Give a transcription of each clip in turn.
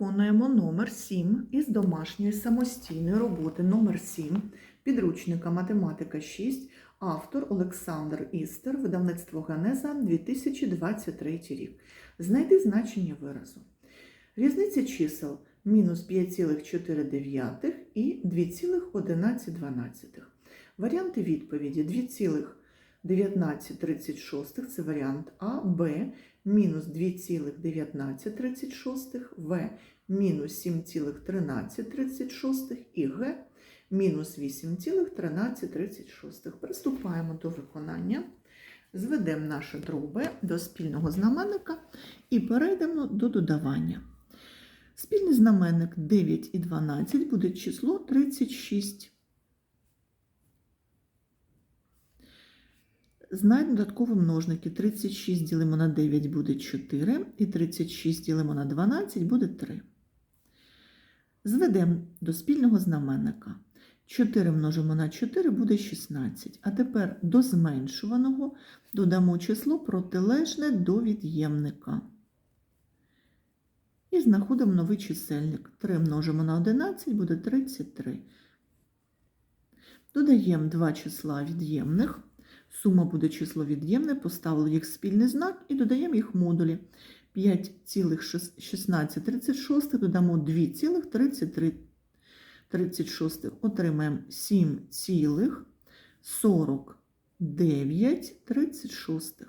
Виконуємо номер 7 із домашньої самостійної роботи номер 7 підручника математика 6, автор Олександр Істер, видавництво Ганеза 2023 рік. Знайди значення виразу. Різниця чисел мінус 5,4 і 2,11. Варіанти відповіді 2,1936 це варіант А, Б, мінус 2,1936, В, мінус 7,1336 і Г, мінус 8,1336. Приступаємо до виконання. Зведемо наші дроби до спільного знаменника і перейдемо до додавання. Спільний знаменник 9 і 12 буде число 36. Знайдемо додаткові множники. 36 ділимо на 9 буде 4, і 36 ділимо на 12 буде 3. Зведемо до спільного знаменника. 4 множимо на 4 буде 16. А тепер до зменшуваного додамо число протилежне до від'ємника. І знаходимо новий чисельник. 3 множимо на 11 буде 33. Додаємо два числа від'ємних. Сума буде число від'ємне, поставили їх спільний знак і додаємо їх модулі. 5,1636 додамо 2,3336. Отримаємо 7,4936.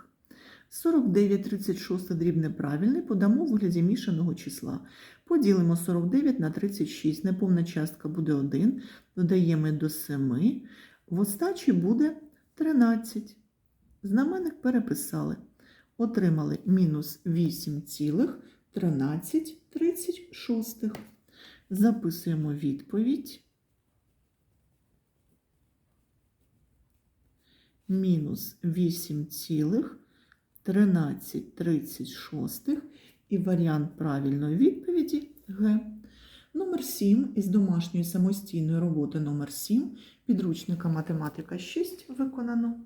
49,36 дрібне правильне подамо в вигляді мішаного числа. Поділимо 49 на 36. Неповна частка буде 1. Додаємо до 7. В остачі буде 13. Знаменник переписали. Отримали мінус 8,1336. Записуємо відповідь. Мінус 8,1336. І варіант правильної відповіді Г. Номер 7 із домашньої самостійної роботи номер 7 підручника математика 6 виконано.